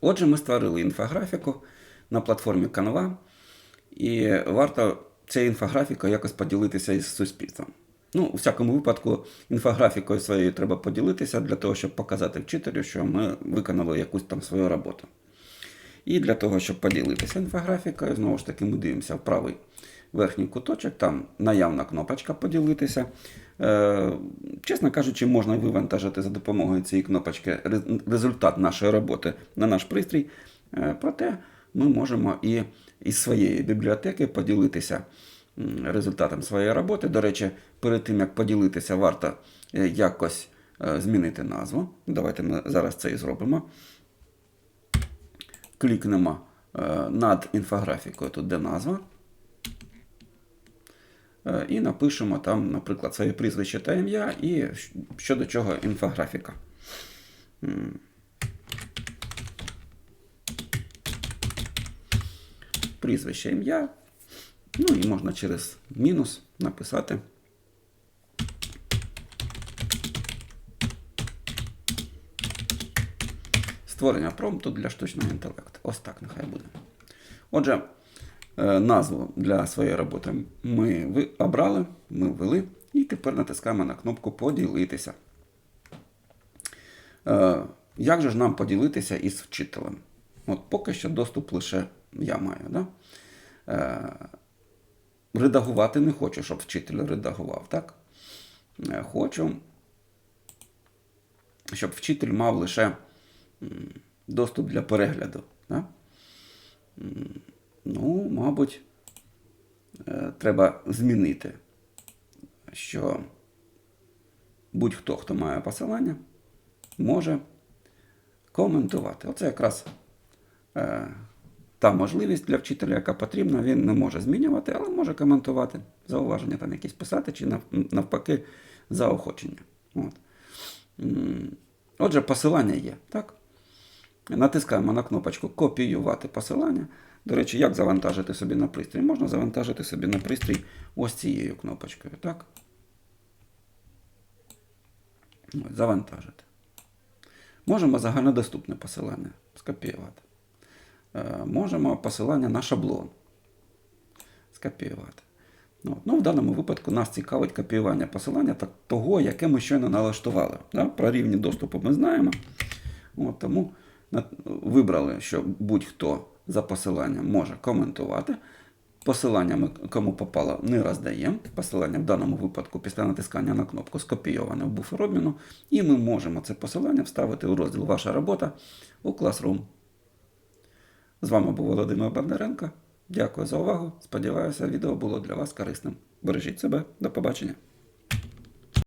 Отже, ми створили інфографіку на платформі Canva, і варто цією інфографікою якось поділитися із суспільством. Ну, у всякому випадку, інфографікою своєю треба поділитися для того, щоб показати вчителю, що ми виконали якусь там свою роботу. І для того, щоб поділитися інфографікою, знову ж таки, ми дивимося в правий верхній куточок, там наявна кнопочка поділитися. Е, чесно кажучи, можна вивантажити за допомогою цієї кнопочки результат нашої роботи на наш пристрій. Е, проте ми можемо і із своєї бібліотеки поділитися результатом своєї роботи. До речі, перед тим як поділитися, варто е, якось змінити назву. Давайте ми зараз це і зробимо клікнемо над інфографікою, тут де назва. Е, І напишемо там, наприклад, своє прізвище та ім'я і щодо чого інфографіка. Прізвище ім'я. Ну і можна через мінус написати. Створення промпту для штучного інтелекту. Ось так нехай буде. Отже, назву для своєї роботи ми обрали, ми ввели, і тепер натискаємо на кнопку Поділитися. Е, Як же ж нам поділитися із вчителем? От поки що доступ лише я маю. Да? Е, Редагувати не хочу, щоб вчитель редагував, так? Е, Хочу, щоб вчитель мав лише доступ для перегляду. Да? Мабуть, е, треба змінити, що будь-хто, хто має посилання, може коментувати. Оце якраз е, та можливість для вчителя, яка потрібна, він не може змінювати, але може коментувати, зауваження там якісь писати, чи нав- навпаки заохочення. От. Отже, посилання є, так? Натискаємо на кнопочку Копіювати посилання. До речі, як завантажити собі на пристрій? Можна завантажити собі на пристрій ось цією кнопочкою, так? Ось, завантажити. Можемо загальнодоступне посилання скопіювати. Е, Можемо посилання на шаблон скопіювати. Ну, ну, в даному випадку нас цікавить копіювання посилання так, того, яке ми щойно налаштували. Да? Про рівні доступу ми знаємо. От, тому вибрали, що будь-хто за посиланням може коментувати. Посилання ми кому попало не роздаємо. Посилання в даному випадку після натискання на кнопку скопійоване в буфер обміну. І ми можемо це посилання вставити у розділ Ваша робота у Classroom. З вами був Володимир Бондаренко. Дякую за увагу. Сподіваюся, відео було для вас корисним. Бережіть себе. До побачення.